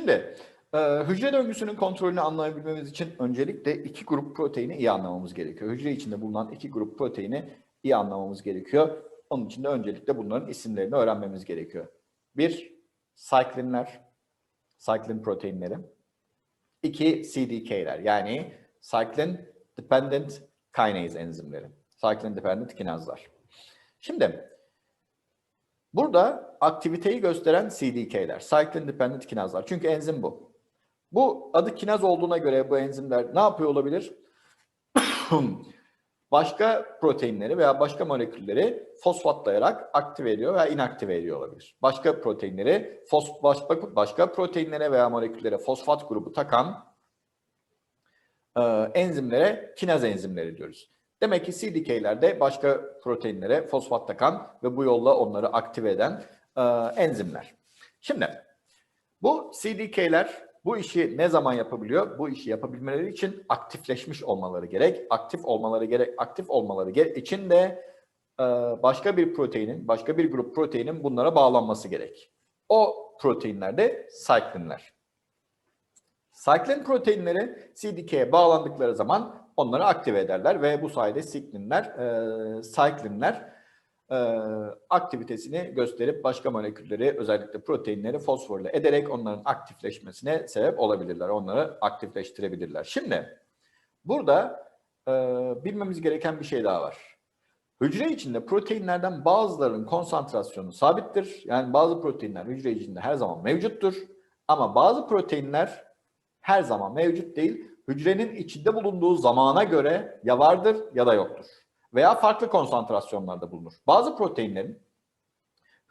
Şimdi e, hücre döngüsünün kontrolünü anlayabilmemiz için öncelikle iki grup proteini iyi anlamamız gerekiyor. Hücre içinde bulunan iki grup proteini iyi anlamamız gerekiyor. Onun için de öncelikle bunların isimlerini öğrenmemiz gerekiyor. Bir, cyclinler, cyclin proteinleri. İki, CDK'ler yani cyclin dependent kinase enzimleri. Cyclin dependent kinazlar. Şimdi burada aktiviteyi gösteren CDK'ler, cyclin dependent kinazlar. Çünkü enzim bu. Bu adı kinaz olduğuna göre bu enzimler ne yapıyor olabilir? başka proteinleri veya başka molekülleri fosfatlayarak aktive ediyor veya inaktive ediyor olabilir. Başka proteinleri fos, başka, başka proteinlere veya moleküllere fosfat grubu takan e, enzimlere kinaz enzimleri diyoruz. Demek ki CDK'lerde başka proteinlere fosfat takan ve bu yolla onları aktive eden e, enzimler. Şimdi bu CDK'ler bu işi ne zaman yapabiliyor? Bu işi yapabilmeleri için aktifleşmiş olmaları gerek. Aktif olmaları gerek. Aktif olmaları gerek için de e, başka bir proteinin, başka bir grup proteinin bunlara bağlanması gerek. O proteinler de cyclinler. Cyclin proteinleri CDK'ye bağlandıkları zaman onları aktive ederler ve bu sayede siklinler, e, cyclinler e, aktivitesini gösterip başka molekülleri özellikle proteinleri fosforle ederek onların aktifleşmesine sebep olabilirler. Onları aktifleştirebilirler. Şimdi burada e, bilmemiz gereken bir şey daha var. Hücre içinde proteinlerden bazılarının konsantrasyonu sabittir. Yani bazı proteinler hücre içinde her zaman mevcuttur. Ama bazı proteinler her zaman mevcut değil. Hücrenin içinde bulunduğu zamana göre ya vardır ya da yoktur veya farklı konsantrasyonlarda bulunur. Bazı proteinlerin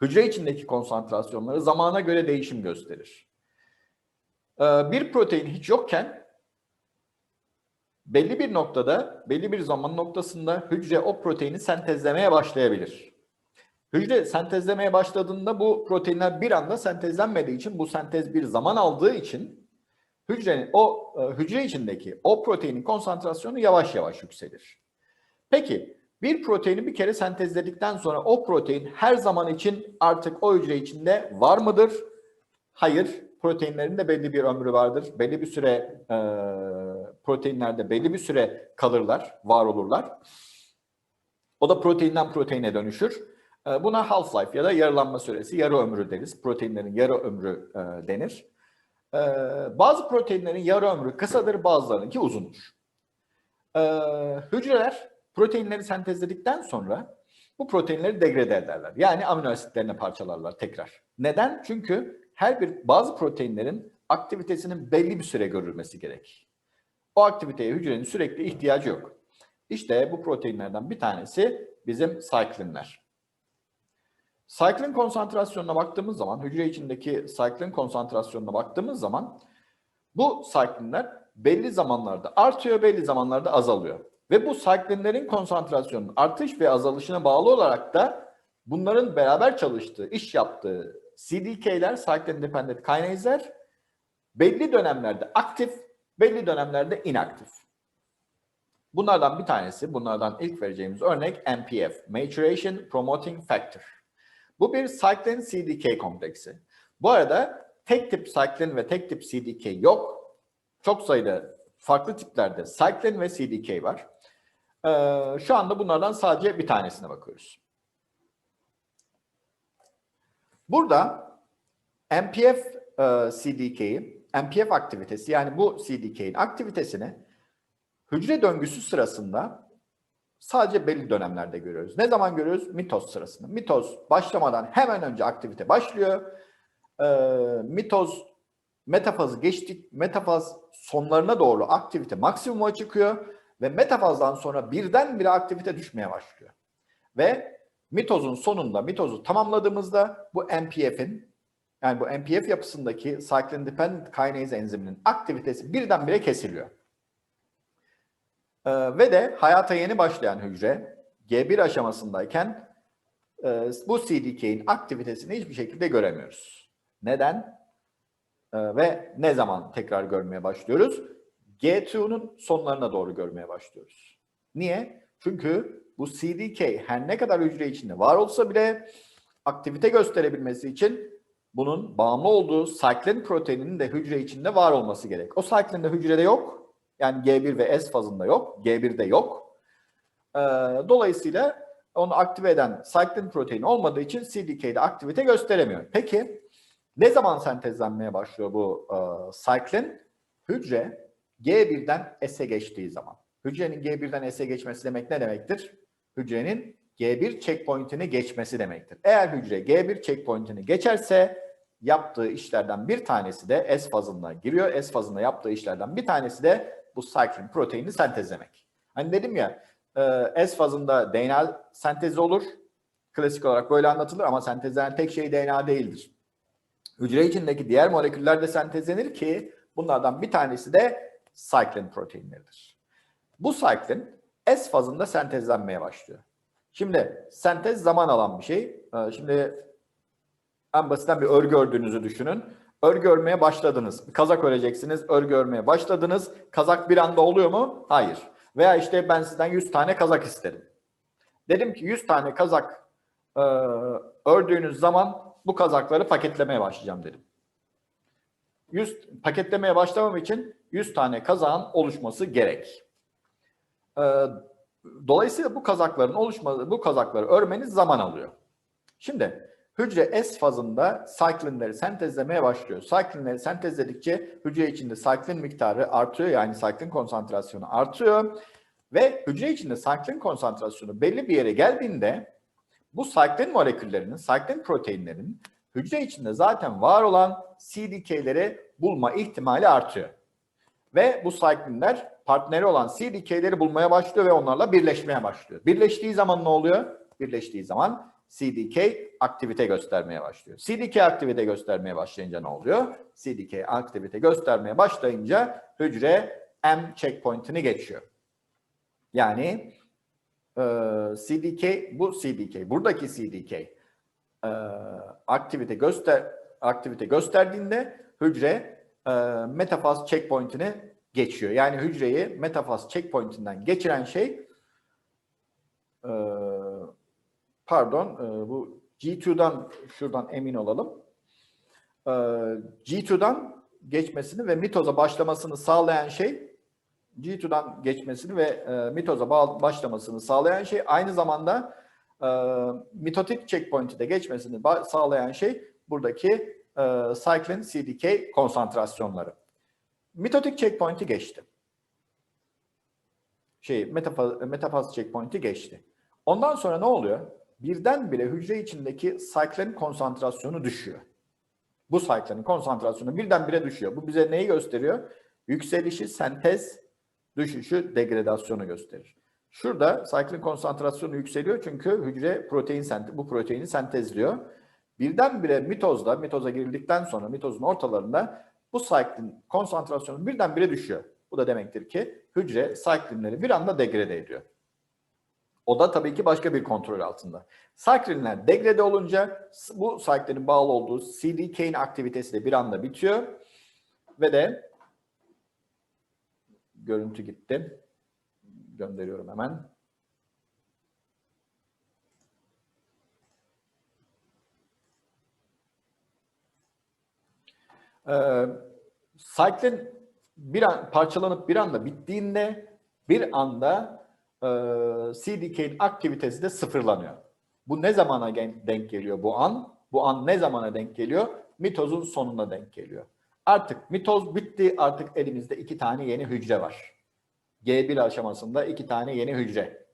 hücre içindeki konsantrasyonları zamana göre değişim gösterir. Ee, bir protein hiç yokken belli bir noktada, belli bir zaman noktasında hücre o proteini sentezlemeye başlayabilir. Hücre sentezlemeye başladığında bu proteinler bir anda sentezlenmediği için bu sentez bir zaman aldığı için hücrenin o e, hücre içindeki o proteinin konsantrasyonu yavaş yavaş yükselir. Peki bir proteini bir kere sentezledikten sonra o protein her zaman için artık o hücre içinde var mıdır? Hayır. Proteinlerin de belli bir ömrü vardır. Belli bir süre e, proteinlerde belli bir süre kalırlar, var olurlar. O da proteinden proteine dönüşür. E, buna half-life ya da yarılanma süresi, yarı ömrü deriz. Proteinlerin yarı ömrü e, denir. E, bazı proteinlerin yarı ömrü kısadır, bazılarınınki uzundur. E, hücreler proteinleri sentezledikten sonra bu proteinleri degrade ederler. Yani amino asitlerine parçalarlar tekrar. Neden? Çünkü her bir bazı proteinlerin aktivitesinin belli bir süre görülmesi gerek. O aktiviteye hücrenin sürekli ihtiyacı yok. İşte bu proteinlerden bir tanesi bizim cyclinler. Cyclin konsantrasyonuna baktığımız zaman, hücre içindeki cyclin konsantrasyonuna baktığımız zaman bu cyclinler belli zamanlarda artıyor, belli zamanlarda azalıyor. Ve bu cyclinlerin konsantrasyonunun artış ve azalışına bağlı olarak da bunların beraber çalıştığı, iş yaptığı CDK'ler, cyclin dependent kinase'ler belli dönemlerde aktif, belli dönemlerde inaktif. Bunlardan bir tanesi, bunlardan ilk vereceğimiz örnek MPF, Maturation Promoting Factor. Bu bir cyclin CDK kompleksi. Bu arada tek tip cyclin ve tek tip CDK yok. Çok sayıda farklı tiplerde cyclin ve CDK var. Ee, şu anda bunlardan sadece bir tanesine bakıyoruz. Burada MPF e, CDK'yi, MPF aktivitesi yani bu CDK'in aktivitesini hücre döngüsü sırasında sadece belli dönemlerde görüyoruz. Ne zaman görüyoruz? Mitoz sırasında. Mitoz başlamadan hemen önce aktivite başlıyor. Ee, mitoz metafazı geçtik, metafaz sonlarına doğru aktivite maksimuma çıkıyor ve metafazdan sonra birdenbire aktivite düşmeye başlıyor. Ve mitozun sonunda, mitozu tamamladığımızda bu MPF'in yani bu MPF yapısındaki cyclin dependent kinase enziminin aktivitesi birdenbire kesiliyor. Ee, ve de hayata yeni başlayan hücre G1 aşamasındayken e, bu CDK'in aktivitesini hiçbir şekilde göremiyoruz. Neden? Ee, ve ne zaman tekrar görmeye başlıyoruz? G2'nun sonlarına doğru görmeye başlıyoruz. Niye? Çünkü bu CDK her ne kadar hücre içinde var olsa bile aktivite gösterebilmesi için bunun bağımlı olduğu cyclin proteininin de hücre içinde var olması gerek. O cyclin de hücrede yok. Yani G1 ve S fazında yok. G1'de yok. Ee, dolayısıyla onu aktive eden cyclin protein olmadığı için CDK'de aktivite gösteremiyor. Peki ne zaman sentezlenmeye başlıyor bu e, cyclin? Hücre G1'den S'e geçtiği zaman. Hücrenin G1'den S'e geçmesi demek ne demektir? Hücrenin G1 checkpoint'ini geçmesi demektir. Eğer hücre G1 checkpoint'ini geçerse yaptığı işlerden bir tanesi de S fazında giriyor. S fazında yaptığı işlerden bir tanesi de bu cyclin proteini sentezlemek. Hani dedim ya e, S fazında DNA sentezi olur. Klasik olarak böyle anlatılır ama sentezlenen tek şey DNA değildir. Hücre içindeki diğer moleküller de sentezlenir ki bunlardan bir tanesi de cyclin proteinleridir. Bu cyclin S fazında sentezlenmeye başlıyor. Şimdi sentez zaman alan bir şey. Ee, Şimdi en basitten bir örgü ördüğünüzü düşünün. Örgü örmeye başladınız. Kazak öreceksiniz, örgü örmeye başladınız. Kazak bir anda oluyor mu? Hayır. Veya işte ben sizden 100 tane kazak istedim. Dedim ki 100 tane kazak e, ördüğünüz zaman bu kazakları paketlemeye başlayacağım dedim. 100 paketlemeye başlamam için 100 tane kazağın oluşması gerek. E, dolayısıyla bu kazakların oluşması, bu kazakları örmeniz zaman alıyor. Şimdi hücre S fazında cyclinleri sentezlemeye başlıyor. Cyclinleri sentezledikçe hücre içinde cyclin miktarı artıyor yani cyclin konsantrasyonu artıyor ve hücre içinde cyclin konsantrasyonu belli bir yere geldiğinde bu cyclin moleküllerinin, cyclin proteinlerinin hücre içinde zaten var olan CDK'leri bulma ihtimali artıyor. Ve bu cyclinler partneri olan CDK'leri bulmaya başlıyor ve onlarla birleşmeye başlıyor. Birleştiği zaman ne oluyor? Birleştiği zaman CDK aktivite göstermeye başlıyor. CDK aktivite göstermeye başlayınca ne oluyor? CDK aktivite göstermeye başlayınca hücre M checkpoint'ini geçiyor. Yani e, CDK bu CDK buradaki CDK e, aktivite göster aktivite gösterdiğinde hücre e, metafaz checkpoint'ini geçiyor. Yani hücreyi metafaz checkpoint'inden geçiren şey e, pardon e, bu G2'dan şuradan emin olalım. E, G2'dan geçmesini ve mitoza başlamasını sağlayan şey G2'dan geçmesini ve e, mitoza başlamasını sağlayan şey aynı zamanda mitotik checkpoint'i de geçmesini sağlayan şey buradaki cyclin CDK konsantrasyonları. Mitotik checkpoint'i geçti. Şey metafaz, metafaz checkpoint'i geçti. Ondan sonra ne oluyor? Birdenbire hücre içindeki cyclin konsantrasyonu düşüyor. Bu cyclin konsantrasyonu birdenbire düşüyor. Bu bize neyi gösteriyor? Yükselişi, sentez, düşüşü, degradasyonu gösterir. Şurada cyclin konsantrasyonu yükseliyor çünkü hücre protein bu proteini sentezliyor. Birdenbire mitozda, mitoza girildikten sonra mitozun ortalarında bu cyclin konsantrasyonu birdenbire düşüyor. Bu da demektir ki hücre cyclinleri bir anda degrade ediyor. O da tabii ki başka bir kontrol altında. Cyclinler degrade olunca bu cyclinlerin bağlı olduğu CDK'in aktivitesi de bir anda bitiyor. Ve de görüntü gitti. Gönderiyorum hemen. Ee, cyclin bir an, parçalanıp bir anda bittiğinde bir anda e, CDK'nin aktivitesi de sıfırlanıyor. Bu ne zamana denk geliyor bu an? Bu an ne zamana denk geliyor? Mitozun sonuna denk geliyor. Artık mitoz bitti. Artık elimizde iki tane yeni hücre var. G1 aşamasında iki tane yeni hücre.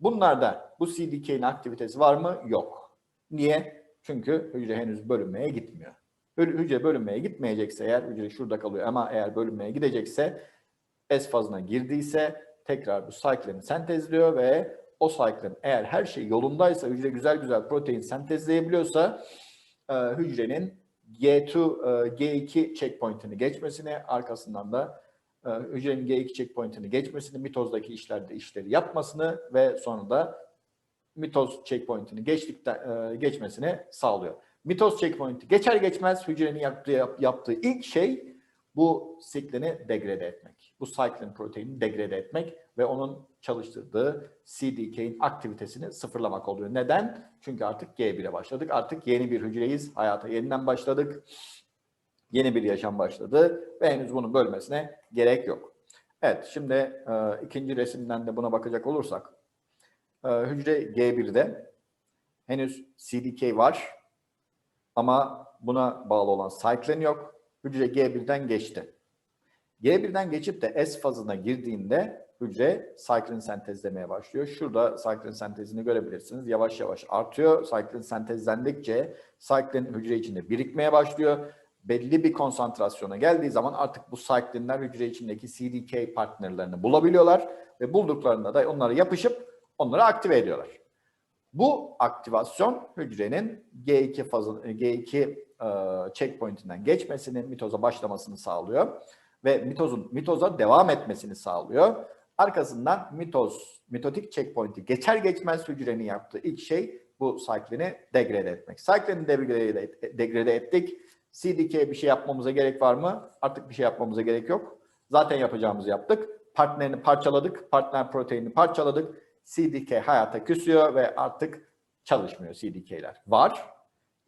Bunlarda bu CDK'nin aktivitesi var mı? Yok. Niye? Çünkü hücre henüz bölünmeye gitmiyor. Hü- Hücre bölünmeye gitmeyecekse eğer hücre şurada kalıyor ama eğer bölünmeye gidecekse S fazına girdiyse tekrar bu cyclin'i sentezliyor ve o cyclin eğer her şey yolundaysa hücre güzel güzel protein sentezleyebiliyorsa e, hücrenin G2 e, G2 checkpoint'ini geçmesini arkasından da e, hücrenin G2 checkpoint'ini geçmesini mitozdaki işlerde işleri yapmasını ve sonra da mitoz checkpoint'ini geçtikten e, geçmesini sağlıyor. Mitoz checkpoint'i geçer geçmez hücrenin yaptığı, yap- yaptığı ilk şey bu siklini degrade etmek. Bu cyclin proteini degrade etmek ve onun çalıştırdığı CDK'in aktivitesini sıfırlamak oluyor. Neden? Çünkü artık G1'e başladık. Artık yeni bir hücreyiz. Hayata yeniden başladık. Yeni bir yaşam başladı ve henüz bunun bölmesine gerek yok. Evet, şimdi e, ikinci resimden de buna bakacak olursak, e, hücre G1'de henüz CDK var ama buna bağlı olan cyclin yok. Hücre G1'den geçti. G1'den geçip de S fazına girdiğinde hücre cyclin sentezlemeye başlıyor. Şurada cyclin sentezini görebilirsiniz. Yavaş yavaş artıyor. Cyclin sentezlendikçe cyclin hücre içinde birikmeye başlıyor. Belli bir konsantrasyona geldiği zaman artık bu cyclinler hücre içindeki CDK partnerlerini bulabiliyorlar ve bulduklarında da onlara yapışıp onları aktive ediyorlar. Bu aktivasyon hücrenin G2 fazı G2 e, checkpoint'inden geçmesini, mitoza başlamasını sağlıyor ve mitozun mitoza devam etmesini sağlıyor. Arkasından mitoz, mitotik checkpoint'i geçer geçmez hücrenin yaptığı ilk şey bu cyclin'i degrade etmek. Cyclin'i degrade, degrade ettik. CDK'ye bir şey yapmamıza gerek var mı? Artık bir şey yapmamıza gerek yok. Zaten yapacağımızı yaptık. Partnerini parçaladık. Partner proteinini parçaladık. CDK hayata küsüyor ve artık çalışmıyor CDK'ler. Var.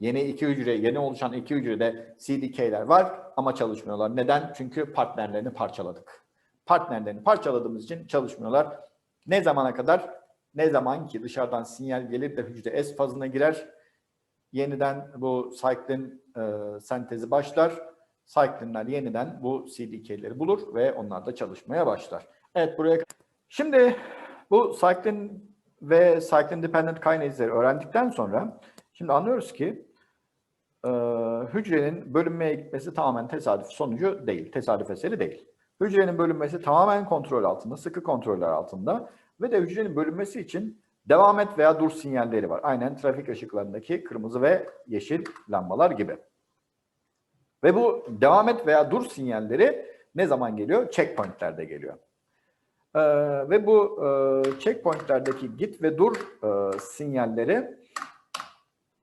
Yeni iki hücre, yeni oluşan iki hücrede CDK'ler var ama çalışmıyorlar. Neden? Çünkü partnerlerini parçaladık. Partnerlerini parçaladığımız için çalışmıyorlar. Ne zamana kadar? Ne zaman ki dışarıdan sinyal gelir de hücre S fazına girer. Yeniden bu cyclin e, sentezi başlar. Cyclinler yeniden bu CDK'leri bulur ve onlar da çalışmaya başlar. Evet buraya Şimdi bu cyclin ve cyclin dependent kinase'leri öğrendikten sonra şimdi anlıyoruz ki e, hücrenin bölünmeye gitmesi tamamen tesadüf sonucu değil, tesadüf eseri değil. Hücrenin bölünmesi tamamen kontrol altında, sıkı kontroller altında ve de hücrenin bölünmesi için devam et veya dur sinyalleri var. Aynen trafik ışıklarındaki kırmızı ve yeşil lambalar gibi. Ve bu devam et veya dur sinyalleri ne zaman geliyor? Checkpointlerde geliyor. Ee, ve bu e, checkpointlerdeki git ve dur e, sinyalleri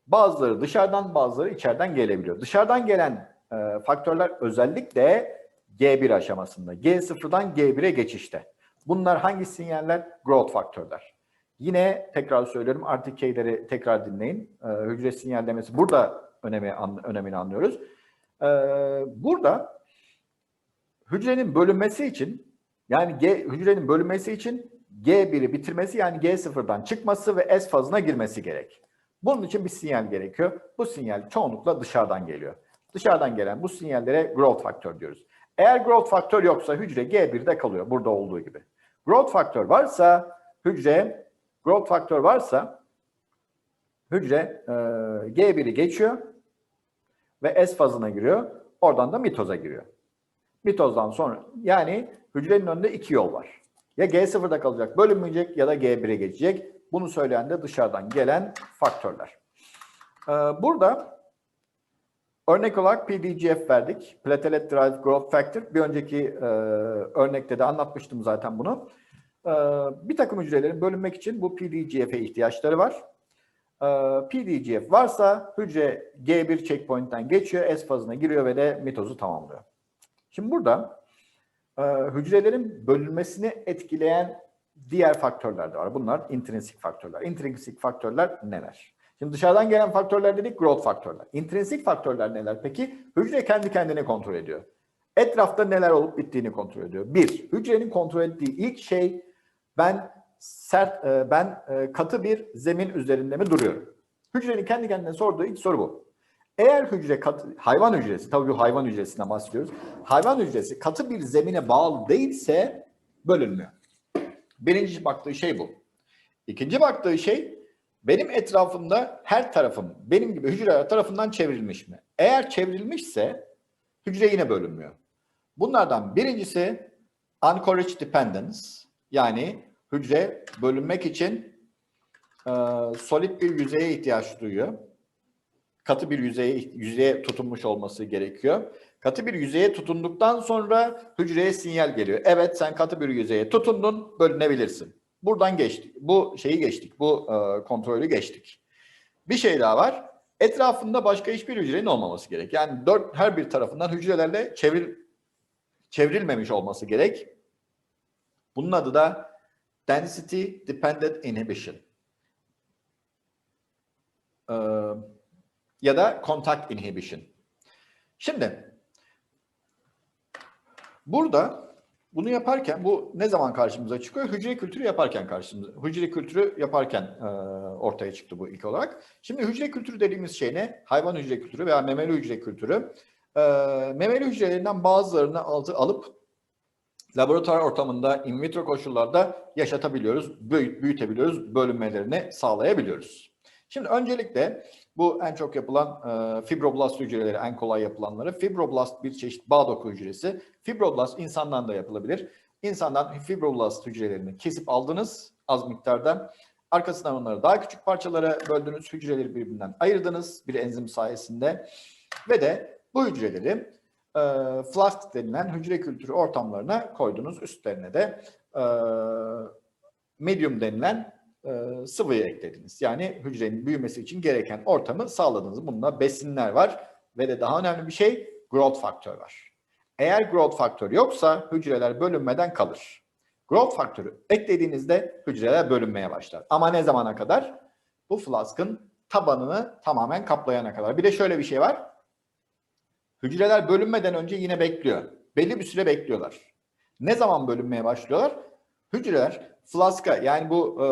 bazıları dışarıdan bazıları içeriden gelebiliyor. Dışarıdan gelen e, faktörler özellikle G1 aşamasında. G0'dan G1'e geçişte. Bunlar hangi sinyaller? Growth faktörler. Yine tekrar söylüyorum RTK'leri tekrar dinleyin. E, hücre sinyallemesi burada önemi, an, önemini anlıyoruz. E, burada hücrenin bölünmesi için yani G, hücrenin bölünmesi için G1'i bitirmesi yani G0'dan çıkması ve S fazına girmesi gerek. Bunun için bir sinyal gerekiyor. Bu sinyal çoğunlukla dışarıdan geliyor. Dışarıdan gelen bu sinyallere growth faktör diyoruz. Eğer growth faktör yoksa hücre G1'de kalıyor burada olduğu gibi. Growth faktör varsa hücre growth faktör varsa hücre e, G1'i geçiyor ve S fazına giriyor. Oradan da mitoza giriyor. Mitozdan sonra yani hücrenin önünde iki yol var. Ya G0'da kalacak, bölünmeyecek ya da G1'e geçecek. Bunu söyleyen de dışarıdan gelen faktörler. Ee, burada örnek olarak PDGF verdik. Platelet Derived Growth Factor. Bir önceki e, örnekte de anlatmıştım zaten bunu. Ee, bir takım hücrelerin bölünmek için bu PDGF'e ihtiyaçları var. Ee, PDGF varsa hücre G1 checkpoint'ten geçiyor, S fazına giriyor ve de mitozu tamamlıyor. Şimdi burada e, hücrelerin bölünmesini etkileyen diğer faktörler de var. Bunlar intrinsik faktörler. Intrinsik faktörler neler? Şimdi dışarıdan gelen faktörler dedik growth faktörler. Intrinsik faktörler neler peki? Hücre kendi kendine kontrol ediyor. Etrafta neler olup bittiğini kontrol ediyor. Bir, hücrenin kontrol ettiği ilk şey ben sert, e, ben e, katı bir zemin üzerinde mi duruyorum? Hücrenin kendi kendine sorduğu ilk soru bu. Eğer hücre katı, hayvan hücresi, tabii bu hayvan hücresinden bahsediyoruz. Hayvan hücresi katı bir zemine bağlı değilse bölünmüyor. Birinci baktığı şey bu. İkinci baktığı şey benim etrafımda her tarafım benim gibi hücreler tarafından çevrilmiş mi? Eğer çevrilmişse hücre yine bölünmüyor. Bunlardan birincisi anchorage dependence yani hücre bölünmek için e, solid bir yüzeye ihtiyaç duyuyor. Katı bir yüzeye, yüzeye tutunmuş olması gerekiyor. Katı bir yüzeye tutunduktan sonra hücreye sinyal geliyor. Evet sen katı bir yüzeye tutundun, bölünebilirsin. Buradan geçtik. Bu şeyi geçtik. Bu e, kontrolü geçtik. Bir şey daha var. Etrafında başka hiçbir hücrenin olmaması gerek. Yani dört her bir tarafından hücrelerle çevril çevrilmemiş olması gerek. Bunun adı da density dependent inhibition. Ee, ya da contact inhibition. Şimdi burada bunu yaparken bu ne zaman karşımıza çıkıyor? Hücre kültürü yaparken karşımıza. Hücre kültürü yaparken e, ortaya çıktı bu ilk olarak. Şimdi hücre kültürü dediğimiz şey ne? Hayvan hücre kültürü veya memeli hücre kültürü. E, memeli hücrelerinden bazılarını altı alıp laboratuvar ortamında in vitro koşullarda yaşatabiliyoruz, büyü- büyütebiliyoruz, bölünmelerini sağlayabiliyoruz. Şimdi öncelikle bu en çok yapılan e, fibroblast hücreleri en kolay yapılanları. Fibroblast bir çeşit bağ doku hücresi. Fibroblast insandan da yapılabilir. İnsandan fibroblast hücrelerini kesip aldınız az miktarda. Arkasından onları daha küçük parçalara böldünüz. Hücreleri birbirinden ayırdınız bir enzim sayesinde. Ve de bu hücreleri e, flask denilen hücre kültürü ortamlarına koydunuz. Üstlerine de e, medium denilen e, sıvıyı eklediniz. Yani hücrenin büyümesi için gereken ortamı sağladınız. Bunda besinler var ve de daha önemli bir şey growth faktör var. Eğer growth faktörü yoksa hücreler bölünmeden kalır. Growth faktörü eklediğinizde hücreler bölünmeye başlar. Ama ne zamana kadar? Bu flaskın tabanını tamamen kaplayana kadar. Bir de şöyle bir şey var. Hücreler bölünmeden önce yine bekliyor. Belli bir süre bekliyorlar. Ne zaman bölünmeye başlıyorlar? Hücreler flaska yani bu e,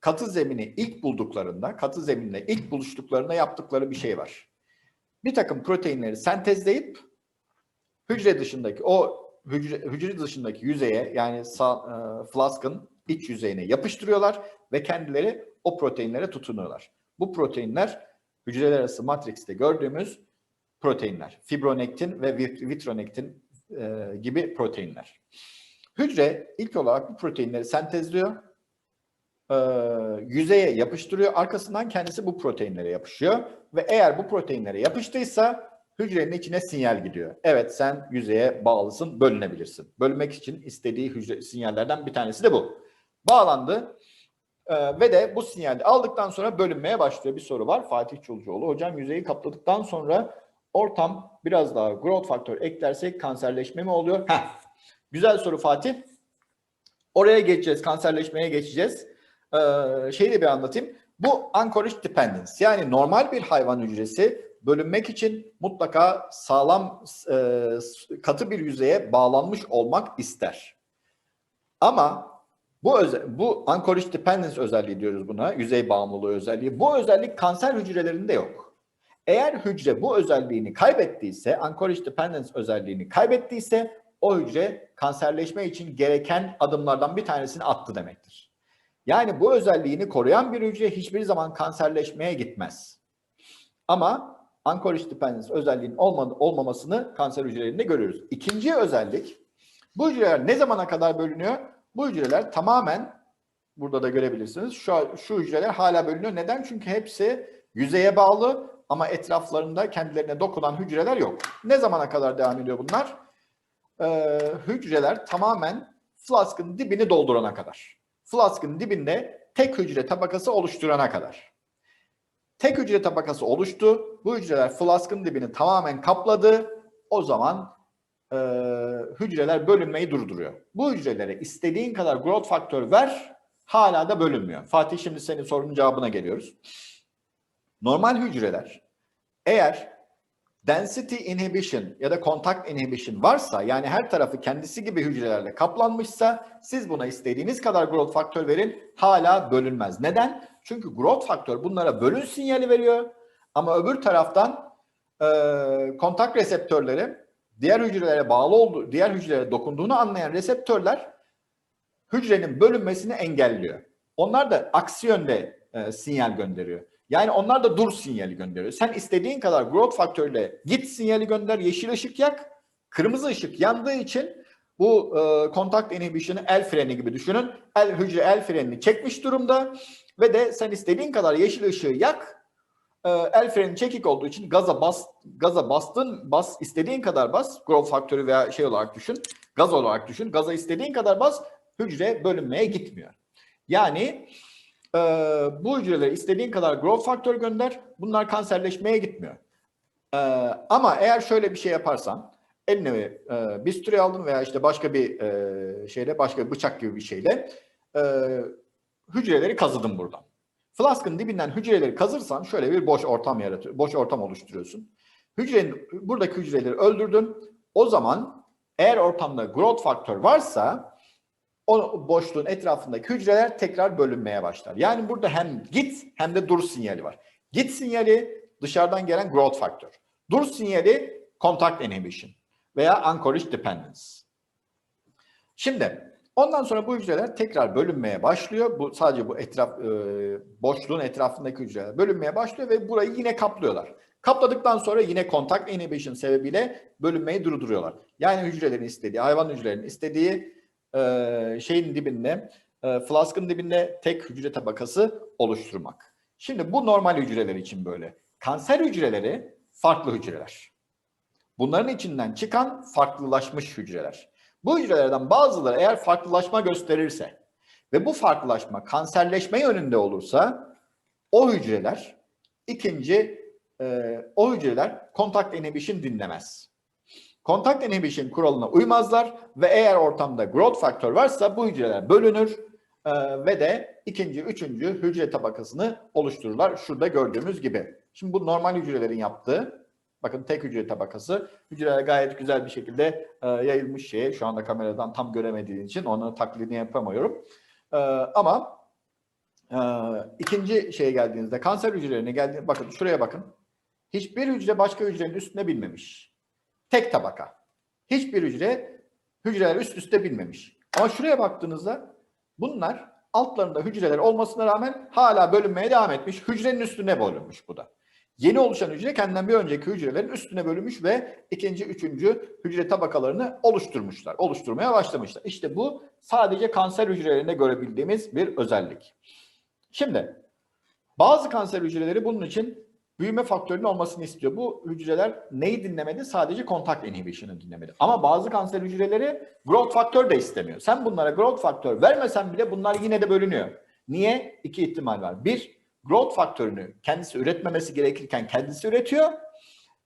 katı zemini ilk bulduklarında, katı zeminle ilk buluştuklarında yaptıkları bir şey var. Bir takım proteinleri sentezleyip hücre dışındaki o hücre, hücre dışındaki yüzeye yani sa, e, flaskın iç yüzeyine yapıştırıyorlar ve kendileri o proteinlere tutunuyorlar. Bu proteinler hücreler arası matrixte gördüğümüz proteinler. Fibronektin ve vit- vitronektin e, gibi proteinler. Hücre ilk olarak bu proteinleri sentezliyor. e, yüzeye yapıştırıyor. Arkasından kendisi bu proteinlere yapışıyor. Ve eğer bu proteinlere yapıştıysa hücrenin içine sinyal gidiyor. Evet sen yüzeye bağlısın, bölünebilirsin. Bölünmek için istediği hücre sinyallerden bir tanesi de bu. Bağlandı. e, ve de bu sinyali aldıktan sonra bölünmeye başlıyor. Bir soru var Fatih Çulcuoğlu. Hocam yüzeyi kapladıktan sonra ortam biraz daha growth faktör eklersek kanserleşme mi oluyor? Heh. Güzel soru Fatih. Oraya geçeceğiz, kanserleşmeye geçeceğiz. Ee, şeyi de bir anlatayım. Bu anchorage dependence yani normal bir hayvan hücresi bölünmek için mutlaka sağlam e, katı bir yüzeye bağlanmış olmak ister. Ama bu öze, bu anchorage dependence özelliği diyoruz buna, yüzey bağımlılığı özelliği. Bu özellik kanser hücrelerinde yok. Eğer hücre bu özelliğini kaybettiyse, anchorage dependence özelliğini kaybettiyse o hücre kanserleşme için gereken adımlardan bir tanesini attı demektir. Yani bu özelliğini koruyan bir hücre hiçbir zaman kanserleşmeye gitmez. Ama anchorage dependence özelliğinin olmadı, olmamasını kanser hücrelerinde görüyoruz. İkinci özellik, bu hücreler ne zamana kadar bölünüyor? Bu hücreler tamamen, burada da görebilirsiniz, şu, şu hücreler hala bölünüyor. Neden? Çünkü hepsi yüzeye bağlı ama etraflarında kendilerine dokunan hücreler yok. Ne zamana kadar devam ediyor bunlar? Ee, hücreler tamamen flaskın dibini doldurana kadar. Flaskın dibinde tek hücre tabakası oluşturana kadar. Tek hücre tabakası oluştu. Bu hücreler flaskın dibini tamamen kapladı. O zaman e, hücreler bölünmeyi durduruyor. Bu hücrelere istediğin kadar growth faktör ver hala da bölünmüyor. Fatih şimdi senin sorunun cevabına geliyoruz. Normal hücreler eğer density inhibition ya da contact inhibition varsa yani her tarafı kendisi gibi hücrelerle kaplanmışsa siz buna istediğiniz kadar growth faktör verin hala bölünmez. Neden? Çünkü growth faktör bunlara bölün sinyali veriyor ama öbür taraftan e, kontak reseptörleri diğer hücrelere bağlı olduğu, diğer hücrelere dokunduğunu anlayan reseptörler hücrenin bölünmesini engelliyor. Onlar da aksi yönde e, sinyal gönderiyor. Yani onlar da dur sinyali gönderiyor. Sen istediğin kadar growth faktörle git sinyali gönder, yeşil ışık yak. Kırmızı ışık yandığı için bu e, contact inhibition'ı el freni gibi düşünün. El hücre el frenini çekmiş durumda ve de sen istediğin kadar yeşil ışığı yak. E, el freni çekik olduğu için gaza bas gaza bastın bas istediğin kadar bas. Growth faktörü veya şey olarak düşün. Gaz olarak düşün. Gaza istediğin kadar bas. Hücre bölünmeye gitmiyor. Yani e, bu hücrelere istediğin kadar growth faktör gönder. Bunlar kanserleşmeye gitmiyor. E, ama eğer şöyle bir şey yaparsan, eline e, bistüri aldın veya işte başka bir e, şeyle, başka bir bıçak gibi bir şeyle e, hücreleri kazıdın buradan. Flask'ın dibinden hücreleri kazırsan şöyle bir boş ortam yaratıyor, boş ortam oluşturuyorsun. Hücrenin, buradaki hücreleri öldürdün. O zaman eğer ortamda growth faktör varsa o boşluğun etrafındaki hücreler tekrar bölünmeye başlar. Yani burada hem git hem de dur sinyali var. Git sinyali dışarıdan gelen growth faktör. Dur sinyali contact inhibition veya anchorage dependence. Şimdi ondan sonra bu hücreler tekrar bölünmeye başlıyor. Bu sadece bu etraf e, boşluğun etrafındaki hücreler bölünmeye başlıyor ve burayı yine kaplıyorlar. Kapladıktan sonra yine contact inhibition sebebiyle bölünmeyi durduruyorlar. Yani hücrelerin istediği, hayvan hücrelerinin istediği e, şeyin dibinde, e, flaskın dibinde tek hücre tabakası oluşturmak. Şimdi bu normal hücreler için böyle. Kanser hücreleri farklı hücreler. Bunların içinden çıkan farklılaşmış hücreler. Bu hücrelerden bazıları eğer farklılaşma gösterirse ve bu farklılaşma kanserleşme yönünde olursa o hücreler ikinci e, o hücreler contact inhibition dinlemez. Contact inhibition kuralına uymazlar ve eğer ortamda growth faktör varsa bu hücreler bölünür e, ve de ikinci, üçüncü hücre tabakasını oluştururlar. Şurada gördüğümüz gibi. Şimdi bu normal hücrelerin yaptığı bakın tek hücre tabakası. Hücreler gayet güzel bir şekilde e, yayılmış şeye. Şu anda kameradan tam göremediğin için onu taklidini yapamıyorum. E, ama ikinci şeye geldiğinizde kanser hücrelerine geldiğinizde bakın şuraya bakın. Hiçbir hücre başka hücrenin üstüne binmemiş. Tek tabaka. Hiçbir hücre hücreler üst üste binmemiş. Ama şuraya baktığınızda bunlar altlarında hücreler olmasına rağmen hala bölünmeye devam etmiş. Hücrenin üstüne bölünmüş bu da. Yeni oluşan hücre kendinden bir önceki hücrelerin üstüne bölünmüş ve ikinci, üçüncü hücre tabakalarını oluşturmuşlar. Oluşturmaya başlamışlar. İşte bu sadece kanser hücrelerinde görebildiğimiz bir özellik. Şimdi bazı kanser hücreleri bunun için büyüme faktörünün olmasını istiyor. Bu hücreler neyi dinlemedi? Sadece contact inhibition'ı dinlemedi. Ama bazı kanser hücreleri growth faktör de istemiyor. Sen bunlara growth faktör vermesen bile bunlar yine de bölünüyor. Niye? İki ihtimal var. Bir, growth faktörünü kendisi üretmemesi gerekirken kendisi üretiyor.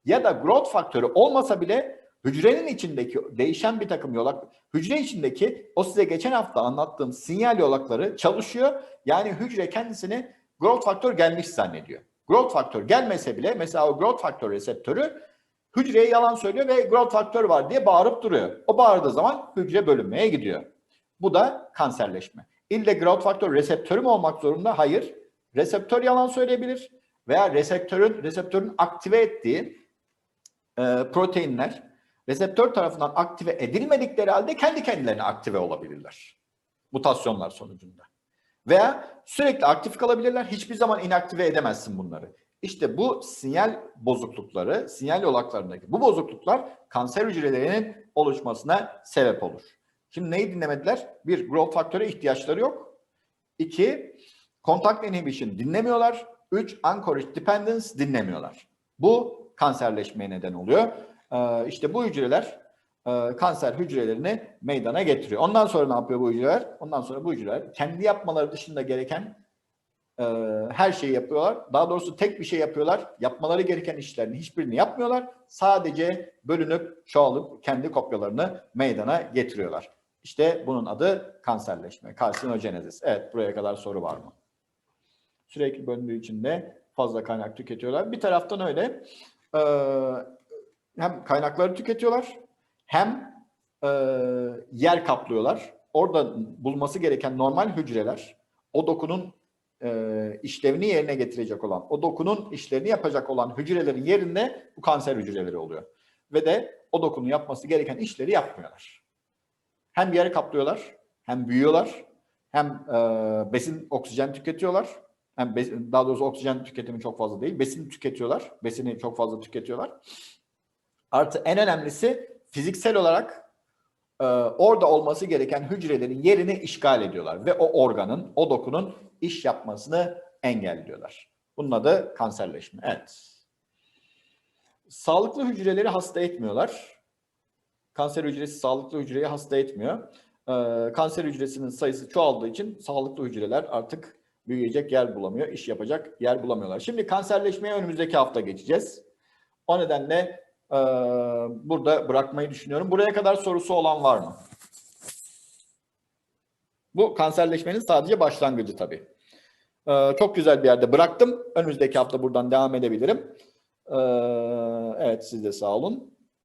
Ya da growth faktörü olmasa bile hücrenin içindeki değişen bir takım yolak, hücre içindeki o size geçen hafta anlattığım sinyal yolakları çalışıyor. Yani hücre kendisini growth faktör gelmiş zannediyor. Growth faktör gelmese bile mesela o growth faktör reseptörü hücreye yalan söylüyor ve growth faktör var diye bağırıp duruyor. O bağırdığı zaman hücre bölünmeye gidiyor. Bu da kanserleşme. İlle growth faktör reseptörü mü olmak zorunda? Hayır. Reseptör yalan söyleyebilir veya reseptörün reseptörün aktive ettiği e, proteinler reseptör tarafından aktive edilmedikleri halde kendi kendilerine aktive olabilirler. Mutasyonlar sonucunda. Veya sürekli aktif kalabilirler. Hiçbir zaman inaktive edemezsin bunları. İşte bu sinyal bozuklukları, sinyal yolaklarındaki bu bozukluklar kanser hücrelerinin oluşmasına sebep olur. Şimdi neyi dinlemediler? Bir, growth faktöre ihtiyaçları yok. İki, contact inhibition dinlemiyorlar. Üç, anchorage dependence dinlemiyorlar. Bu kanserleşmeye neden oluyor. Ee, işte bu hücreler e, kanser hücrelerini meydana getiriyor. Ondan sonra ne yapıyor bu hücreler? Ondan sonra bu hücreler kendi yapmaları dışında gereken e, her şeyi yapıyorlar. Daha doğrusu tek bir şey yapıyorlar. Yapmaları gereken işlerin hiçbirini yapmıyorlar. Sadece bölünüp çoğalıp kendi kopyalarını meydana getiriyorlar. İşte bunun adı kanserleşme, karsinojenezis. Evet buraya kadar soru var mı? Sürekli bölündüğü için de fazla kaynak tüketiyorlar. Bir taraftan öyle e, hem kaynakları tüketiyorlar hem e, yer kaplıyorlar. Orada bulması gereken normal hücreler o dokunun e, işlevini yerine getirecek olan, o dokunun işlerini yapacak olan hücrelerin yerinde bu kanser hücreleri oluyor. Ve de o dokunun yapması gereken işleri yapmıyorlar. Hem yer kaplıyorlar, hem büyüyorlar, hem e, besin, oksijen tüketiyorlar. Hem besin, daha doğrusu oksijen tüketimi çok fazla değil, besin tüketiyorlar, besini çok fazla tüketiyorlar. Artı en önemlisi fiziksel olarak e, orada olması gereken hücrelerin yerini işgal ediyorlar ve o organın, o dokunun iş yapmasını engelliyorlar. Bunun adı kanserleşme. Evet. Sağlıklı hücreleri hasta etmiyorlar. Kanser hücresi sağlıklı hücreyi hasta etmiyor. Ee, kanser hücresinin sayısı çoğaldığı için sağlıklı hücreler artık büyüyecek yer bulamıyor, iş yapacak yer bulamıyorlar. Şimdi kanserleşmeye önümüzdeki hafta geçeceğiz. O nedenle Burada bırakmayı düşünüyorum. Buraya kadar sorusu olan var mı? Bu kanserleşmenin sadece başlangıcı tabii. Çok güzel bir yerde bıraktım. Önümüzdeki hafta buradan devam edebilirim. Evet siz de sağ olun.